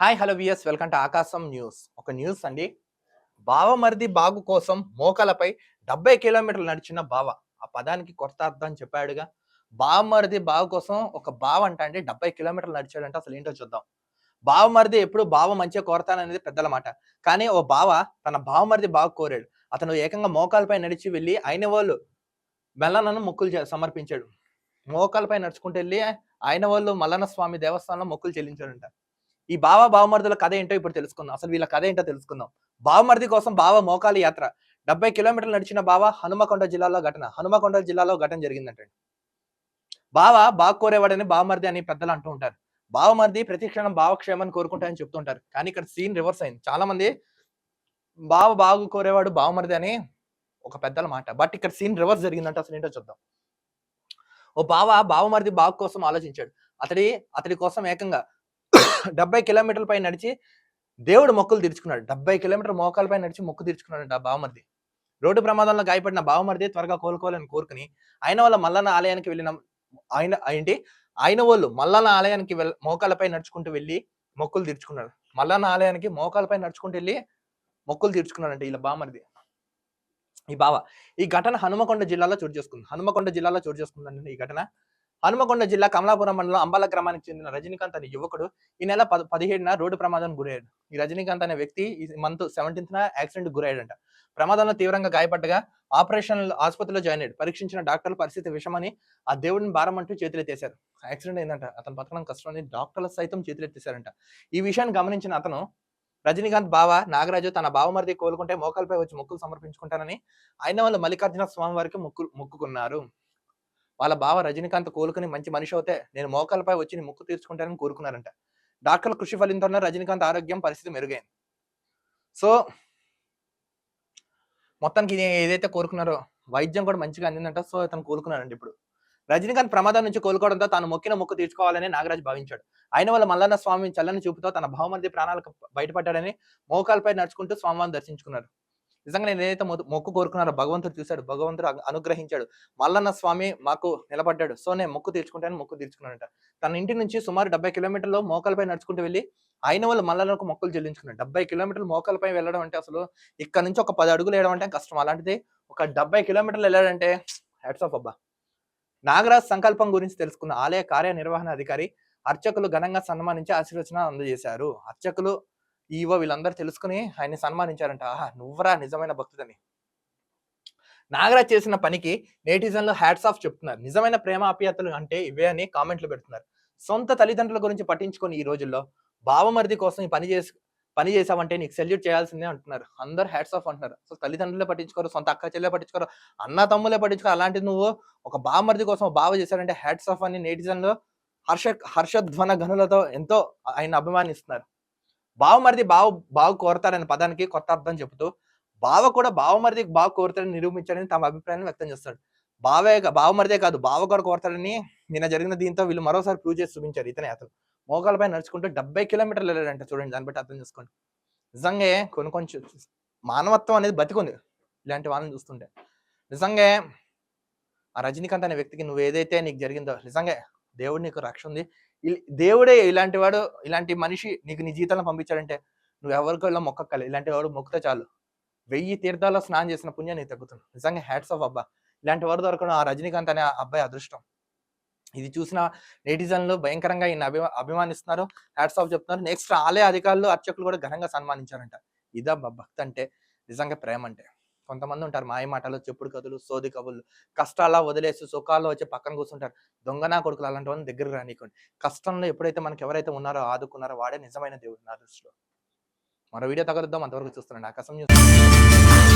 Hi hello viewers welcome to Aakasam news. ఒక news అండి. బావమరిది బాగు కోసం మోకాలపై డెబ్బై కిలోమీటర్లు నడిచిన బావ. ఆ పదానికి కొత్త అర్థం చెప్పాడుగా. బావమరిది బావ కోసం ఒక బావ అంట అండి. డెబ్బై కిలోమీటర్లు నడిచాడంటే. అసలు ఏంటో చూద్దాం. బావమరిది ఎప్పుడు బావ మంచిగా కోరతాననేది పెద్దల మాట. కానీ ఓ బావ తన బావమరిది బాగు కోరాడు. అతను ఏకంగా మోకాలపై నడిచి వెళ్ళి ఆయన వాళ్ళు మెల్లనను మొక్కులు చే- సమర్పించాడు. మోకాలపై నడుచుకుంటూ వెళ్ళి ఆయన వాళ్ళు మల్లన్న స్వామి దేవస్థానంలో మొక్కులు చెల్లించాడంట. ఈ బావ బావమరుదుల కథ ఏంటో ఇప్పుడు తెలుసుకుందాం. అసలు వీళ్ళ కథ ఏంటో తెలుసుకుందాం. బావమరిది కోసం బావ మోకాలి యాత్ర. డెబ్బై కిలోమీటర్లు నడిచిన బావ హనుమకొండ జిల్లాలో ఘటన. హనుమకొండ జిల్లాలో ఘటన జరిగిందంటే బావ బాగా కోరేవాడని బావమరిది అని పెద్దలు అంటూ ఉంటారు. బావమరిది ప్రతి క్షణం కోరుకుంటాయని చెప్తుంటారు. కానీ ఇక్కడ సీన్ రివర్స్ అయింది. చాలా మంది బావ బాగు కోరేవాడు బావమరిది అని ఒక పెద్దల మాట. బట్ ఇక్కడ సీన్ రివర్స్ జరిగిందంటే అసలు ఏంటో చూద్దాం. ఓ బావ బావమరిది బాగు కోసం ఆలోచించాడు. అతడి అతడి కోసం ఏకంగా డెబ్బై కిలోమీటర్ల పై నడిచి దేవుడు మొక్కులు తీర్చుకున్నాడు. డెబ్బై కిలోమీటర్ మోకాలపై నడిచి మొక్కు తీర్చుకున్నాడు ఆ బావమరిది. రోడ్డు ప్రమాదంలో గాయపడిన బావమరిది త్వరగా కోలుకోవాలని కోరుకుని ఆయన వాళ్ళ మల్లన్న ఆలయానికి వెళ్ళిన ఆయన ఏంటి? ఆయన వాళ్ళు మల్లన్న ఆలయానికి వెళ్ళ మోకాలపై నడుచుకుంటూ వెళ్ళి మొక్కులు తీర్చుకున్నాడు. మల్లన్న ఆలయానికి మోకాలపై నడుచుకుంటూ వెళ్ళి మొక్కులు తీర్చుకున్నాడంటే ఇలా బావమరిది. ఈ బావ ఈ ఘటన హనుమకొండ జిల్లాలో చోటు చేసుకుంది. హనుమకొండ జిల్లాలో చోటు చేసుకుందండి ఈ ఘటన హనుమకొండ జిల్లా కమలాపురం మండలం అంబాల గ్రామానికి చెందిన రజనీకాంత్ అనే యువకుడు ఈ నెల పద పదిహేడున రోడ్డు ప్రమాదానికి గురయ్యాడు. ఈ రజనీకాంత్ అనే వ్యక్తి ఈ మంత్ సెవెంటీన్త్ యాక్సిడెంట్ గురయ్యాడంట. ప్రమాదంలో తీవ్రంగా గాయపడ్డగా ఆపరేషన్ ఆసుపత్రిలో జాయిన్ అయ్యాడు. పరీక్షించిన డాక్టర్ల పరిస్థితి విషమని ఆ దేవుడిని భారం అంటూ చేతులెత్తేశారు. యాక్సిడెంట్ అయిందంట. అతను బతకడం కష్టమని డాక్టర్లు సైతం చేతులెత్తేశారంట. ఈ విషయాన్ని గమనించిన అతను రజనీకాంత్ బావ నాగరాజు తన బావమరిది కోలుకుంటే మోకాలపై వచ్చి మొక్కులు సమర్పించుకుంటానని ఆయన వాళ్ళు మల్లికార్జున స్వామి వారికి మొక్కు మొక్కుకున్నారు. వాళ్ళ బావ రజనీకాంత్ కోలుకుని మంచి మనిషి అవుతే నేను మోకాలపై వచ్చి ముక్కు తీర్చుకుంటానని కోరుకున్నారంట. డాక్టర్ల కృషి ఫలితంతో రజనీకాంత్ ఆరోగ్యం పరిస్థితి మెరుగైంది. సో మొత్తానికి ఏదైతే కోరుకున్నారో వైద్యం కూడా మంచిగా అందిందంట. సో అతను కోలుకున్నాడండి ఇప్పుడు. రజనీకాంత్ ప్రమాదం నుంచి కోలుకోవడంతో తాను మొక్కిన మొక్కు తీర్చుకోవాలని నాగరాజ్ భావించాడు. ఆయన వల్ల మల్లన్న స్వామి చల్లని చూపుతో తన భావమంది ప్రాణాలకు బయటపడ్డాడని మోకాలపై నడుచుకుంటూ స్వామివారిని దర్శించుకున్నారు. నిజంగా నేను ఏదైతే మొక్కు కోరుకున్నారో భగవంతుడు చూశాడు భగవంతుడు అనుగ్రహించాడు. మల్లన్న స్వామి మాకు నిలబడ్డాడు. సో నేను మొక్కు తీర్చుకుంటాను మొక్కు తీర్చుకున్నానంట. తన ఇంటి నుంచి సుమారు డెబ్బై కిలోమీటర్లు మోకాలపై నడుచుకుంటూ వెళ్ళి ఆయన వాళ్ళు మల్లన్నకు మొక్కులు చెల్లించుకున్నాడు డెబ్బై కిలోమీటర్లు మోకాలపై వెళ్ళడం అంటే అసలు ఇక్కడ నుంచి ఒక పది అడుగులు వేయడం అంటే కష్టం. అలాంటిది ఒక డెబ్బై కిలోమీటర్లు వెళ్ళాడంటే హ్యాట్స్ ఆఫ్ అబ్బా! నాగరాజ్ సంకల్పం గురించి తెలుసుకున్న ఆలయ కార్యనిర్వహణ అధికారి అర్చకులు ఘనంగా సన్మానించి ఆశీర్వచన అందజేశారు. అర్చకులు ఈవో వీళ్ళందరూ తెలుసుకుని ఆయన్ని సన్మానించారంట. ఆహా నువ్వరా నిజమైన భక్తుడని. నాగరాజ్ చేసిన పనికి నేటిజన్లు హ్యాట్స్ ఆఫ్ చెప్తున్నారు. నిజమైన ప్రేమ ఆప్యాయతలు అంటే ఇవే అని కామెంట్లు పెడుతున్నారు. సొంత తల్లిదండ్రుల గురించి పట్టించుకొని ఈ రోజుల్లో బావమరిది కోసం ఈ పని చేసి పని చేసావంటే నీకు సెల్యూట్ చేయాల్సిందే అంటున్నారు. అందరు హ్యాట్స్ ఆఫ్ అంటున్నారు. సో తల్లిదండ్రులే పట్టించుకోరు సొంత అక్క చెల్లె పట్టించుకోరు అన్న తమ్ములే పట్టించుకోరు. అలాంటిది నువ్వు ఒక బావమరిది కోసం బావ చేశారంటే హ్యాట్స్ ఆఫ్ అని నేటిజన్లు హర్ష హర్షధ్వన గనులతో ఎంతో ఆయన అభిమానిస్తున్నారు. బావమరిది బావ బావు కోరతారనే పదానికి కొత్త అర్థం చెబుతూ బావ కూడా బావమరిది బావ కోరుతాడని నిరూపించాడని తమ అభిప్రాయాన్ని వ్యక్తం చేస్తాడు. బావే బావమరిదే కాదు బావ కూడా కోరతాడని నిన్న జరిగిన దీంతో వీళ్ళు మరోసారి ప్రూవ్ చేసి చూపించారు ఇతని అతను. మోకాలపై నడుచుకుంటూ డెబ్బై కిలోమీటర్లు వెళ్ళాడంట చూడండి దాన్ని బట్టి అర్థం చేసుకోండి. నిజంగా కొన్ని కొంచెం మానవత్వం అనేది బతికుంది ఇలాంటి వాళ్ళని చూస్తుంటే. నిజంగా ఆ రజనీకాంత్ అనే వ్యక్తికి నువ్వు ఏదైతే నీకు జరిగిందో నిజంగా దేవుడు నీకు రక్ష ఉంది. ఇల్- దేవుడే ఇలాంటి వాడు ఇలాంటి మనిషి నీకు నీ జీవితంలో పంపించాడంటే నువ్వు ఎవరికి ఇలా మొక్కక్కలే. ఇలాంటి వాడు మొక్కుతే చాలు. వెయ్యి తీర్థాల్లో స్నానం చేసిన పుణ్యం నీకు తగ్గుతుంది నిజంగా హ్యాట్స్ ఆఫ్ అబ్బా. ఇలాంటి వారు దొరకడం ఆ రజనీకాంత్ అనే అబ్బాయి అదృష్టం. ఇది చూసిన నెటిజన్లు భయంకరంగా ఈయన అభిమా అభిమానిస్తున్నారు. హ్యాట్స్ ఆఫ్ చెప్తున్నారు. నెక్స్ట్ ఆలయ అధికారులు అర్చకులు కూడా ఘనంగా సన్మానించారంట. ఇదా భక్తి అంటే నిజంగా ప్రేమ అంటే కొంతమంది ఉంటారు మాయ మాటలు చెప్పుడు కథలు సోది కబుర్లు. కష్టాల్లో వదిలేసి సుఖాల్లో వచ్చి పక్కన కూర్చుంటారు. దొంగనా కొడుకులు అలాంటి వాళ్ళని దగ్గర రానివ్వండి కష్టంలో ఎప్పుడైతే మనకి ఎవరైతే ఉన్నారో ఆదుకున్నారో వాడే నిజమైన దేవుడు నా దృష్టిలో. మరో వీడియో తగలుద్దాం. అంతవరకు చూస్తున్నాను ఆకాశం న్యూస్